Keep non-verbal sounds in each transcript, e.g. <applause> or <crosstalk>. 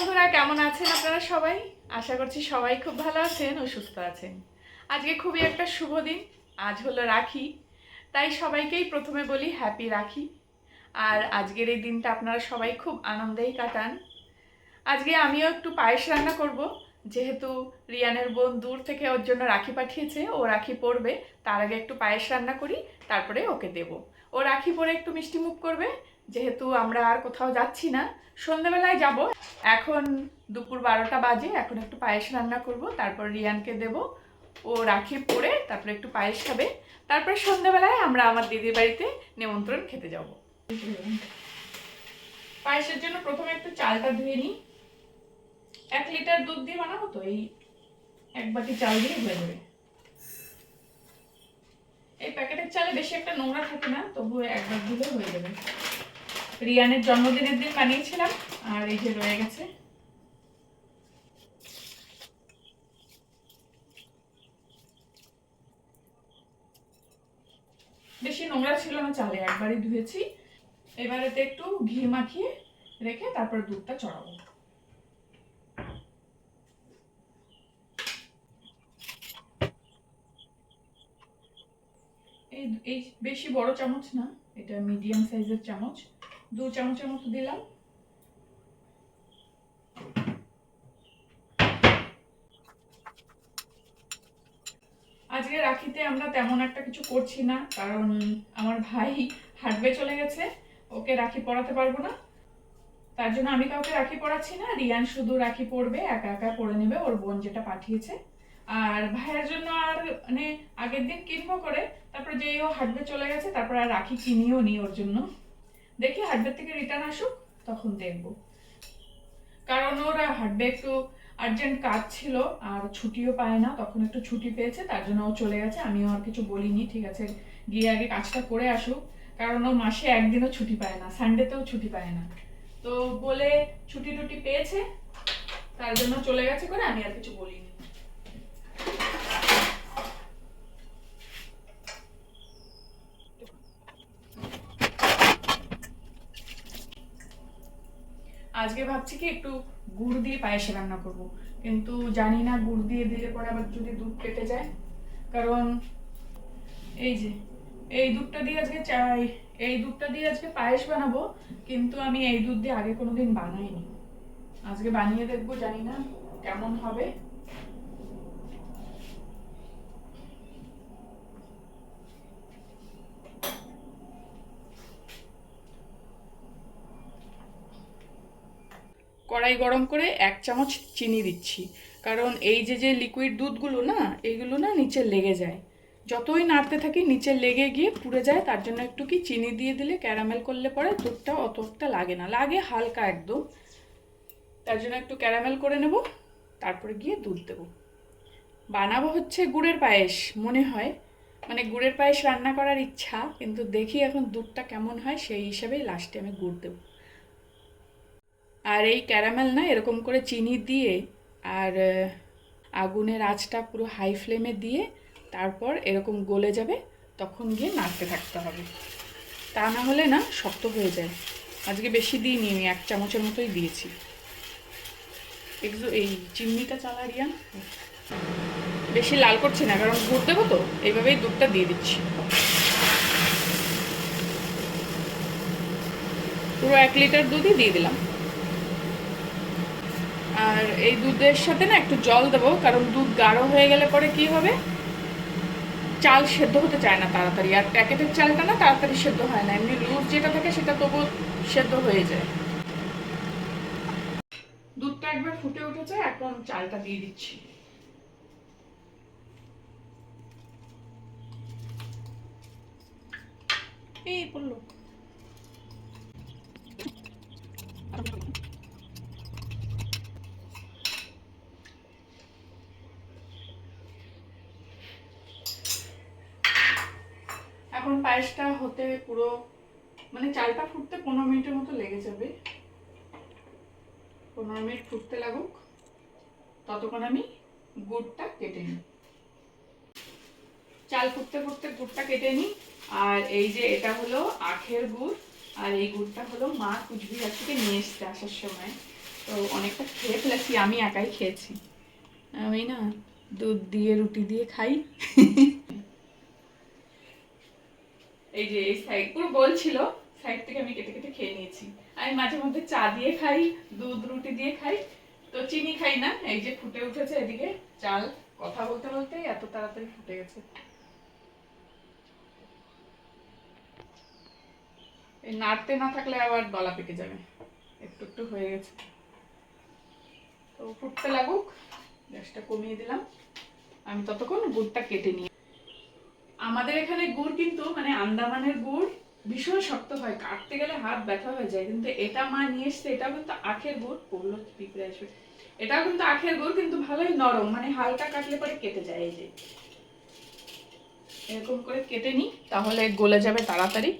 বন্ধুরা, কেমন আছেন আপনারা সবাই? আশা করছি সবাই খুব ভালো আছেন ও সুস্থ আছেন। আজকে খুবই একটা শুভ দিন, আজ হলো রাখি। তাই সবাইকেই প্রথমে বলি হ্যাপি রাখি। আর আজকের এই দিনটা আপনারা সবাই খুব আনন্দেই কাটান। আজকে আমিও একটু পায়েস রান্না করব, যেহেতু রিয়ানের বোন দূর থেকে ওর জন্য রাখি পাঠিয়েছে, ও রাখি পরবে, তার আগে একটু পায়েস রান্না করি, তারপরে ওকে দেব। ও রাখি পরে একটু মিষ্টি মুখ করবে যেহেতু আমরা আর কোথাও যাচ্ছি না, সন্ধ্যাবেলায় যাব। এখন দুপুর বারোটা বাজে, এখন একটু পায়েস রান্না করব, তারপর রিয়ানকে দেব। ও রাখি পরে তারপরে একটু পায়েস খাবে। তারপরে সন্ধ্যাবেলায় আমরা আমার দিদির বাড়িতে নিমন্ত্রণ খেতে যাব। পায়েসের জন্য প্রথমে একটু চালটা ধুয়ে নিই। এক লিটার দুধ দিয়ে বানাবো তো, এই এক বাটি চাল দিয়ে হয়ে যাবে। এই প্যাকেটের চালে বেশি একটা নোংরা থাকে না তবু একবার দিলে হয়ে যাবে। রিয়ানের জন্মদিনের দিন বানিয়েছিলাম, আর এই যে রয়ে গেছে। বেশি নোংরা ছিল না, চালে একবারই ধুয়েছি। এবারেতে একটু ঘি মাখিয়ে রেখে তারপর দুধটা চড়াবো। এই এই বেশি বড় চামচ না, এটা মিডিয়াম সাইজের চামচ। দু চামচের মতো দিলাম। আজকে রাখিতে আমরা তেমন একটা কিছু করছি না, কারণ আমার ভাই হাঁটবে চলে গেছে, ওকে রাখি পরাতে পারব না। তার জন্য আমি কাউকে রাখি পরাচ্ছি না, রিয়ান শুধু রাখি পরবে, একা একা পরে নেবে, ওর বোন যেটা পাঠিয়েছে। আর ভাইয়ের জন্য আর মানে আগের দিন কিনবো করে, তারপরে যেই ও হাঁটবে চলে গেছে, তারপর আর রাখি কিনিও নি ওর জন্য। দেখি হাটবের থেকে রিটার্ন আসুক, তখন দেখব। কারণ ওরা হাটবে একটু আর্জেন্ট কাজ ছিল, আর ছুটিও পায় না, তখন একটু ছুটি পেয়েছে, তার জন্য ও চলে গেছে। আমিও আর কিছু বলিনি, ঠিক আছে, গিয়ে আগে কাজটা করে আসুক। কারণ ও মাসে একদিনও ছুটি পায় না সানডেতেও ছুটি পায় না। তো বলে ছুটি টুটি পেয়েছে, তার জন্য চলে গেছে করে আমি আর কিছু বলিনি। আজকে ভাবছি কি একটু গুড় দিয়ে পায়েসে রান্না করব। কিন্তু জানি না গুড় দিয়ে দিলে পরে আবার যদি দুধ কেটে যায়। কারণ এই যে, এই দুধটা দিয়ে আজকে চাই, এই দুধটা দিয়ে আজকে পায়েস বানাবো, কিন্তু আমি এই দুধ দিয়ে আগে কোনোদিন বানাইনি। আজকে বানিয়ে দেখব, জানি না কেমন হবে। কড়াই গরম করে এক চামচ চিনি দিচ্ছি। কারণ এই যে যে লিকুইড দুধগুলো না এইগুলো না নিচে লেগে যায়। যতই নাড়তে থাকি, নিচে লেগে গিয়ে পুড়ে যায়, তার জন্য একটু কি চিনি দিয়ে দিলে ক্যারামেল করলে পরে দুধটা অতটা লাগে না। লাগে হালকা একদম। তার জন্য একটু ক্যারামেল করে নেব, তারপরে গিয়ে দুধ দেবো। বানাবো হচ্ছে গুড়ের পায়েস, মনে হয়। মানে গুড়ের পায়েস রান্না করার ইচ্ছা, কিন্তু দেখি এখন দুধটা কেমন হয়, সেই হিসাবেই লাস্টে আমি গুড় দেবো। আর এই ক্যারামেল না এরকম করে চিনি দিয়ে আর আগুনের আঁচটা পুরো হাই ফ্লেমে দিয়ে তারপর এরকম গলে যাবে, তখন গিয়ে নাড়তে থাকতে হবে। তা না হলে না শক্ত হয়ে যায়। আজকে বেশি দিইনি আমি, এক চামচের মতোই দিয়েছি। একটু এই চিমনিটা চালারিয়া বেশি লাল করছি না, কারণ গুড় দেবো তো, এইভাবেই দুধটা দিয়ে দিচ্ছি। পুরো এক লিটার দুধই দিয়ে দিলাম। আর এই দুধের সাথে না একটু জল দেবো, কারণ দুধ গাঢ় হয়ে গেলে পরে কি হবে? চাল সেদ্ধ হতে চায় না তাড়াতাড়ি, আর প্যাকেটের চালটা না তাড়াতাড়ি সেদ্ধ হয় না, এমনি লুজ যেটা থাকে সেটা তবু সেদ্ধ হয়ে যায়। দুধটা একবার ফুটে উঠেছে, এখন চালটা দিয়ে দিচ্ছি। এই পড়ল এখন পায়েসটা হতে পুরো মানে চালটা ফুটতে পনেরো মিনিটের মতো লেগে যাবে। পনেরো মিনিট ফুটতে লাগুক। ততক্ষণ আমি গুড়টা কেটে নিই। চাল ফুটতে ফুটতে গুড়টা কেটে নিই। আর এই যে এটা হলো আখের গুড়, আর এই গুড়টা হলো মা কুচবিহার থেকে নিয়ে এসছে আসার সময়। তো অনেকটা খেয়ে ফেলেছি, আমি একাই খেয়েছি। আমি না দুধ দিয়ে, রুটি দিয়ে খাই। এই যে এই সাইড পুরো ছিল সাইড থেকে আমি কেটে কেটে খেয়ে নিয়েছি। আমি মাঝে মধ্যে চা দিয়ে খাই, দুধ, রুটি দিয়ে খাই, তো চিনি খাই না, এই যে ফুটে উঠেছে এদিকে, চাল, কথা বলতে বলতে এত তাড়াতাড়ি ফুটে গেছে। এই নাড়তে না থাকলে আবার গলা পেকে যাবে, একটু একটু হয়ে গেছে। তো ফুটতে লাগুক, গ্যাসটা কমিয়ে দিলাম। আমি ততক্ষণ গুড়টা কেটে নিই। আমাদের এখানে গুড় কিন্তু মানে আন্দামানের গুড় ভীষণ শক্ত হয়, কাটতে গেলে হাত ব্যথা হয়ে যায়, কিন্তু এটা মা নিয়ে এসছে, এটাও কিন্তু আখের গুড়, পড়ল পিঁপড়ে আসবে এটাও কিন্তু আখের গুড়, কিন্তু ভালোই নরম মানে হালকা কাটলে পরে কেটে যায় এই যে। এরকম করে কেটে নিই, তাহলে গলে যাবে তাড়াতাড়ি।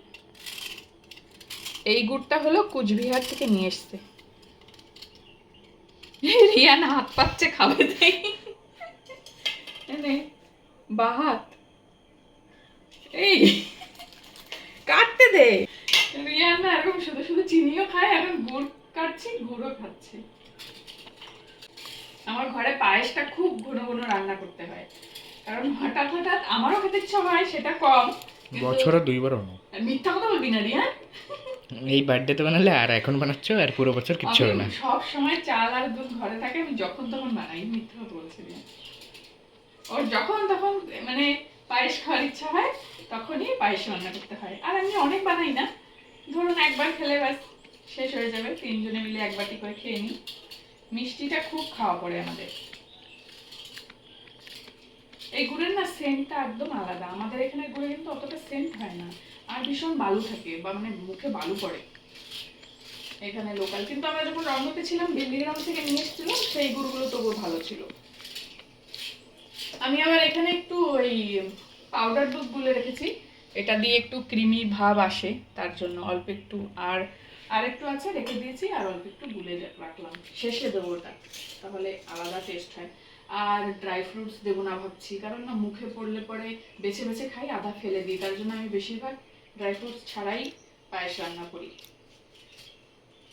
এই গুড়টা হলো কুচবিহার থেকে নিয়ে এসছে। রিয়ান হাত পাচ্ছে খাবে নে, বাহাত। এই কাটতে দে। রিয়ান না এরকম শুধু শুধু চিনিও খায় এখন গুড় কাটছি গুড়ও খাচ্ছে। আমার ঘরে পায়েসটা খুব ঘন ঘন রান্না করতে হয়। কারণ হঠাৎ হঠাৎ আমারও খেতে ইচ্ছা হয় সেটা কম। বছরে দুইবার হলো মিথ্যা কথা বলবি না রিয়ান এই বার্থডেতে বানালে আর এখন বানাচ্ছ আর পুরো বছর কিচ্ছু হবে না। সব সময় চাল আর দুধ ঘরে থাকে আমি যখন তখন বানাই মিথ্যা কথা বলছি না। ওর যখন তখন মানে পায়েস খাওয়ার ইচ্ছা হয়, তখনই পায়েস রান্না করতে হয়। আর আমি অনেক বানাই না। ধরুন একবার খেলে ব্যাস শেষ হয়ে যাবে, তিনজনে মিলে এক বাটি করে খেয়ে নিই। মিষ্টিটা খুব খাওয়া পড়ে আমাদের। এই গুড়ের না সেন্টটা একদম আলাদা। আমাদের এখানে গুড়ে কিন্তু অতটা সেন্ট হয় না। আর ভীষণ বালু থাকে, বা মানে মুখে বালু পড়ে। এখানে লোকাল কিন্তু আমরা যখন রংমতে ছিলাম দিল্লিগ্রাম থেকে নিয়ে এসেছিলাম, সেই গুড়গুলো তবুও ভালো ছিল। আমি আমার এখানে একটু ওই পাউডার দুধ গুলে রেখেছি। এটা দিয়ে একটু ক্রিমি ভাব আসে, তার জন্য অল্প একটু আর আর একটু আছে রেখে দিয়েছি, আর অল্প একটু গুলে রাখলাম। শেষে দেবো ওটা, তাহলে আলাদা টেস্ট হয়। আর ড্রাই ফ্রুটস দেবো না ভাবছি, কারণ না মুখে পড়লে পরে বেছে বেছে খাই আধা ফেলে দিই, তার জন্য আমি বেশিরভাগ ড্রাই ফ্রুটস ছাড়াই পায়েস রান্না করি।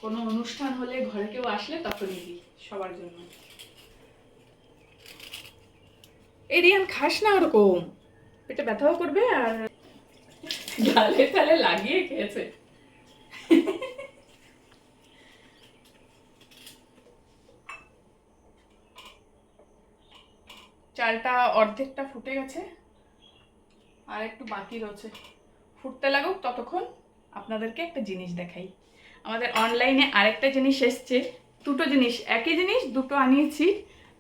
কোনো অনুষ্ঠান হলে ঘরে কেউ আসলে তখনই দিই, সবার জন্য। এই রিয়ান খাস না ওরকম। পেটে ব্যথাও করবে আর গালে তালে লাগিয়ে খেয়েছে। চালটা অর্ধেকটা ফুটে গেছে। আর একটু বাকি রয়েছে। ফুটতে লাগুক ততক্ষণ আপনাদেরকে একটা জিনিস দেখাই। আমাদের অনলাইনে আরেকটা জিনিস এসছে। দুটো জিনিস, একই জিনিস, দুটো আনিয়েছি।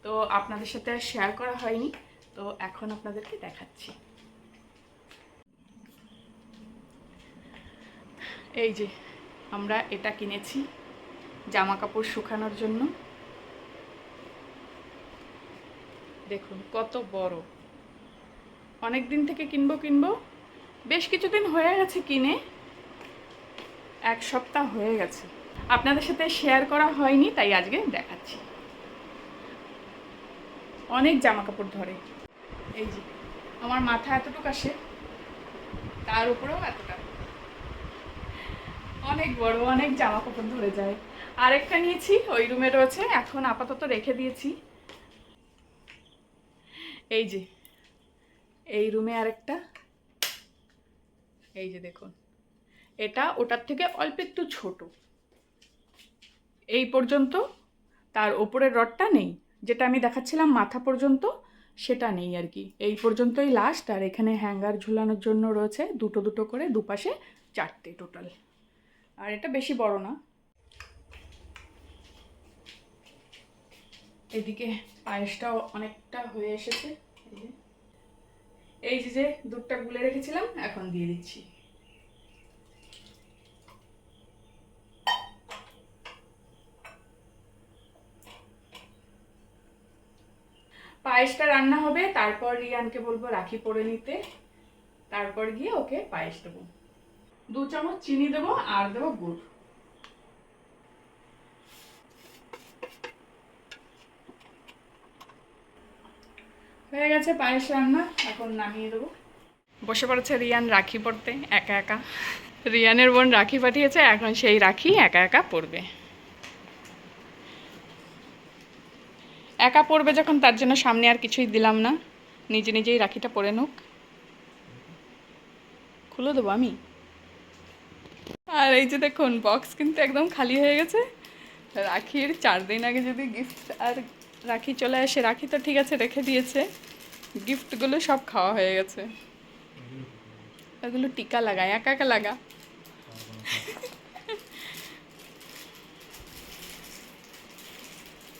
তো আপনাদের সাথে আর শেয়ার করা হয়নি। তো এখন আপনাদেরকে দেখাচ্ছি। এই যে, আমরা এটা কিনেছি জামা কাপড় শুকানোর জন্য। দেখুন, কত বড়। অনেক দিন থেকে কিনবো কিনবো। বেশ কিছুদিন হয়ে গেছে কিনে। এক সপ্তাহ হয়ে গেছে। আপনাদের সাথে শেয়ার করা হয়নি, তাই আজকে দেখাচ্ছি। অনেক জামা কাপড় ধরে। এই যে, আমার মাথা এতটুকু আসে, তার উপরেও এতটা। অনেক বড়, অনেক জামা কাপড় ধরে যায়। আরেকটা নিয়েছি, ওই রুমে রয়েছে, এখন আপাতত রেখে দিয়েছি। এই যে, এই রুমে আরেকটা। এই যে দেখুন, এটা ওটার থেকে অল্প একটু ছোট। এই পর্যন্ত, তার ওপরের রডটা নেই, যেটা আমি দেখাচ্ছিলাম মাথা পর্যন্ত সেটা নেই আর কি। এই পর্যন্তই লাস্ট আর এখানে হ্যাঙ্গার ঝুলানোর জন্য রয়েছে দুটো দুটো করে দুপাশে চারটে টোটাল আর এটা বেশি বড় না। এদিকে পায়েসটাও অনেকটা হয়ে এসেছে। এই যে। দুধটা গুলে রেখেছিলাম, এখন দিয়ে দিচ্ছি। পায়েসটা রান্না হবে, তারপর রিয়ানকে বলব রাখি পরে নিতে। তারপর গিয়ে ওকে পায়েস দেবো। দু চামচ চিনি দেবো, আর দেবো গুড়। হয়ে গেছে পায়েস রান্না, এখন নামিয়ে দেবো। বসে পড়েছে রিয়ান রাখি পড়তে, একা একা। রিয়ানের বোন রাখি পাঠিয়েছে, এখন সেই রাখি একা একা পড়বে। একা পড়বে যখন, তার জন্য সামনে আর কিছুই দিলাম না। নিজে নিজেই রাখিটা পরে নুক। খুলে দেবো আমি? আর এই যে দেখুন বক্স কিন্তু একদম খালি হয়ে গেছে। রাখির চার দিন আগে যদি গিফট আর রাখি চলে আসে, রাখি তো ঠিক আছে রেখে দিয়েছে। গিফটগুলো সব খাওয়া হয়ে গেছে। ওগুলো টিকা লাগায়, একা একা লাগা।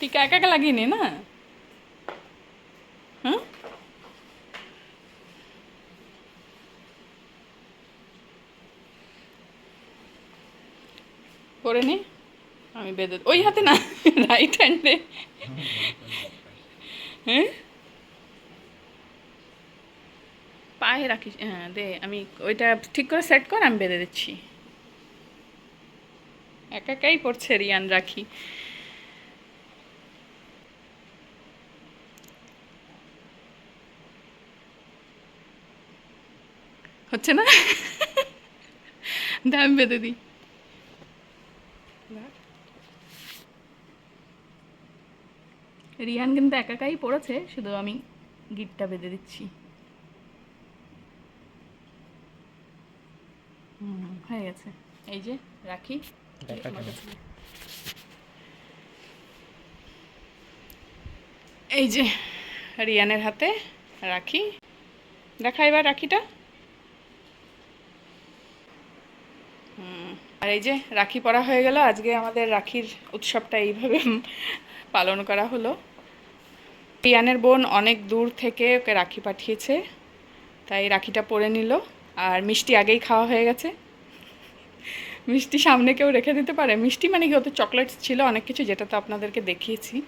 টিকা একা একা লাগিয়ে নে না? হ্যাঁ করে নে, আমি বেঁধে ওই হাতে না রাইট হ্যান্ডে হ্যাঁ পায়ে রাখিস হ্যাঁ দে, আমি ওইটা ঠিক করে সেট কর, আমি বেঁধে দিচ্ছি। একা একাই পড়ছে, রিয়ান, রাখি। হচ্ছে না? <laughs> দে আমি বেঁধে দিই। রিয়ান কিন্তু একা একাই পড়েছে শুধু আমি গিটটা বেঁধে দিচ্ছি। হুম হয়ে গেছে। এই যে রাখি। এই যে রিয়ানের হাতে রাখি। দেখা এবার রাখিটা হুম, আর এই যে রাখি পরা হয়ে গেল, আজকে আমাদের রাখির উৎসবটা এইভাবে <laughs> পালন করা হলো। রিয়ানের বোন অনেক দূর থেকে ওকে রাখি পাঠিয়েছে, তাই রাখিটা পরে নিল। আর মিষ্টি আগেই খাওয়া হয়ে গেছে। মিষ্টি সামনে কেউ রেখে দিতে পারে। মিষ্টি মানে কি? ওতে চকলেটস ছিল, অনেক কিছু, যেটা তো আপনাদেরকে দেখিয়েছি।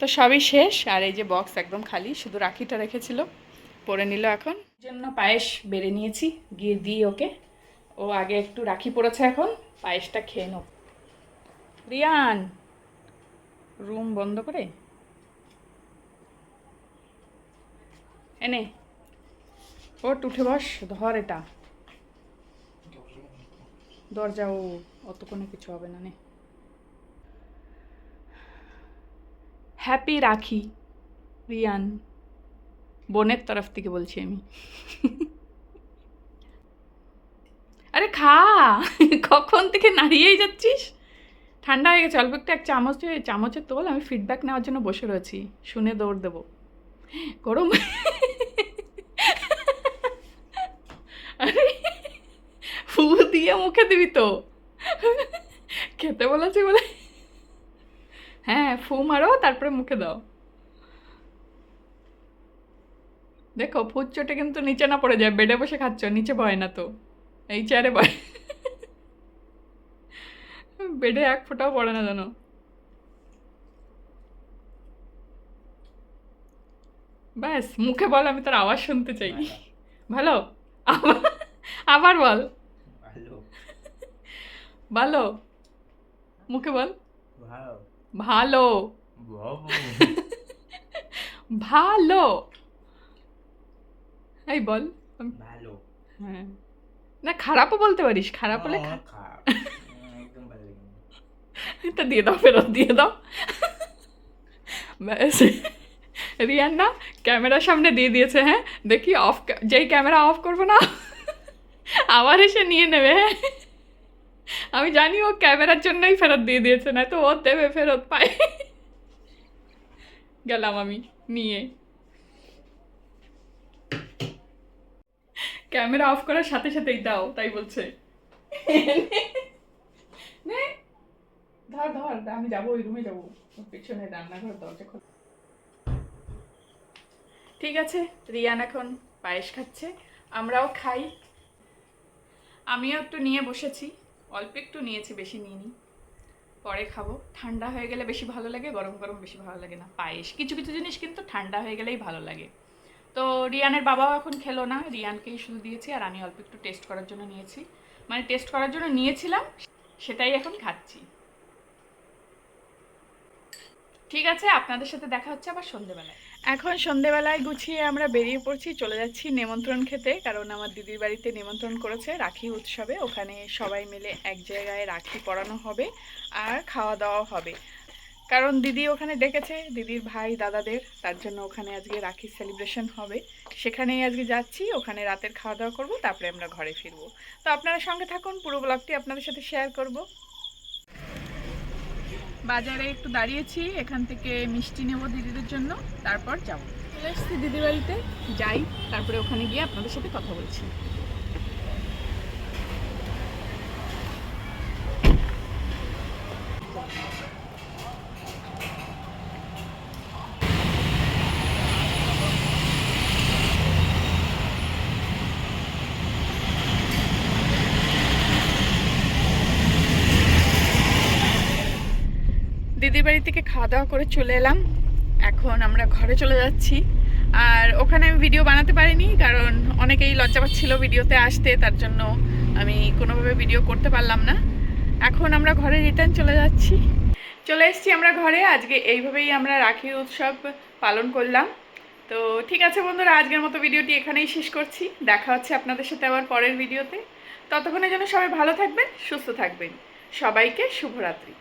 তো সবই শেষ, আর এই যে বক্স একদম খালি, শুধু রাখিটা রেখেছিল, পরে নিল এখন। জন্য পায়েস বেড়ে নিয়েছি, গিয়ে দিই ওকে। ও আগে একটু রাখি পড়েছে এখন, পায়েসটা খেয়ে নো রিয়ান রুম বন্ধ করে? এনে ওট উঠে বস, ধর এটা। দরজা ও অত কোনো কিছু হবে না, নে। হ্যাপি রাখি, রিয়ান। বোনের তরফ থেকে বলছি আমি। <laughs> খা, কখন থেকে নাড়িয়েই যাচ্ছিস? ঠান্ডা হয়ে গেছে, অল্প একটু এক চামচ চামচে তোল, আমি ফিডব্যাক নেওয়ার জন্য বসে রয়েছি। শুনে দৌড় দেবো। গরম ফু দিয়ে মুখে দিবি তো। খেতে বলেছি বলে। হ্যাঁ ফু মারো, তারপরে মুখে দাও। দেখো, ফুট চোটে কিন্তু নিচে না পড়ে যায়, বেডে বসে খাচ্ছ, নিচে বয় না তো। এই চেয়ারে বয় বেডে এক ফোঁটাও পড়ে না জানো ব্যাস মুখে বল আমি তোর আওয়াজ শুনতে চাই। ভালো। আবার বল। ভালো। মুখে বল। ভালো। ভালো। এই বল। ভালো। হ্যাঁ। না খারাপও বলতে পারিস খারাপ হলে এটা দিয়ে দাও ফেরত দিয়ে দাও। ব্যাস। রিয়ান না ক্যামেরার সামনে দিয়ে দিয়েছে হ্যাঁ? দেখি অফ যেই ক্যামেরা অফ করব না আবার এসে নিয়ে নেবে হ্যাঁ? আমি জানি ও ক্যামেরার জন্যই ফেরত দিয়ে দিয়েছে না তো ও দেবে ফেরত পাই গেলাম আমি নিয়ে। ক্যামেরা অফ করার সাথে সাথেই দাও, তাই বলছে। নে। ধর ধর, আমি যাব, ওই রুমে যাব। পিছনে রান্নাঘর, দরজা খোলা। ঠিক আছে, রিয়ান এখন পায়েস খাচ্ছে, আমরাও খাই। আমিও একটু নিয়ে বসেছি, অল্প একটু নিয়েছি, বেশি নিইনি। পরে খাব। ঠান্ডা হয়ে গেলে বেশি ভালো লাগে, গরম গরম বেশি ভালো লাগে না। পায়েস, কিছু কিছু জিনিস কিন্তু ঠান্ডা হয়ে গেলেই ভালো লাগে। তো রিয়ানের বাবাও এখন খেলো না। রিয়ানকেই শুধু দিয়েছি আর আমি অল্প একটু টেস্ট করার জন্য নিয়েছি। মানে টেস্ট করার জন্য নিয়েছিলাম, সেটাই এখন খাচ্ছি। ঠিক আছে, আপনাদের সাথে দেখা হচ্ছে আবার সন্ধেবেলায়। এখন সন্ধেবেলায় গুছিয়ে আমরা বেরিয়ে পড়ছি, চলে যাচ্ছি নিমন্ত্রণ খেতে, কারণ আমার দিদির বাড়িতে নিমন্ত্রণ করেছে রাখি উৎসবে। ওখানে সবাই মিলে এক জায়গায় রাখি পরানো হবে আর খাওয়া দাওয়া হবে। কারণ দিদি ওখানে ডেকেছে দিদির ভাই, দাদাদের, তার জন্য ওখানে আজকে রাখি সেলিব্রেশন হবে। সেখানেই আজকে যাচ্ছি, ওখানে রাতের খাওয়া দাওয়া করব, তারপরে আমরা ঘরে ফিরবো। তো আপনারা সঙ্গে থাকুন, পুরো ব্লগটি আপনাদের সাথে শেয়ার করব। বাজারে একটু দাঁড়িয়েছি, এখান থেকে মিষ্টি নেব দিদিদের জন্য, তারপর যাব। চলে এসছি দিদি বাড়িতে, যাই, তারপরে ওখানে গিয়ে আপনাদের সাথে কথা বলছি। দিদির বাড়ি থেকে খাওয়া দাওয়া করে চলে এলাম। এখন আমরা ঘরে চলে যাচ্ছি। আর ওখানে আমি ভিডিও বানাতে পারিনি, কারণ অনেকেই লজ্জা পাচ্ছিল ভিডিওতে আসতে, তার জন্য আমি কোনোভাবে ভিডিও করতে পারলাম না। এখন আমরা ঘরে রিটার্ন চলে যাচ্ছি। চলে এসেছি আমরা ঘরে। আজকে এইভাবেই আমরা রাখি উৎসব পালন করলাম। তো ঠিক আছে বন্ধুরা, আজকের মতো ভিডিওটি এখানেই শেষ করছি। দেখা হচ্ছে আপনাদের সাথে আবার পরের ভিডিওতে ততক্ষণের জন্য সবাই ভালো থাকবেন, সুস্থ থাকবেন। সবাইকে শুভরাত্রি।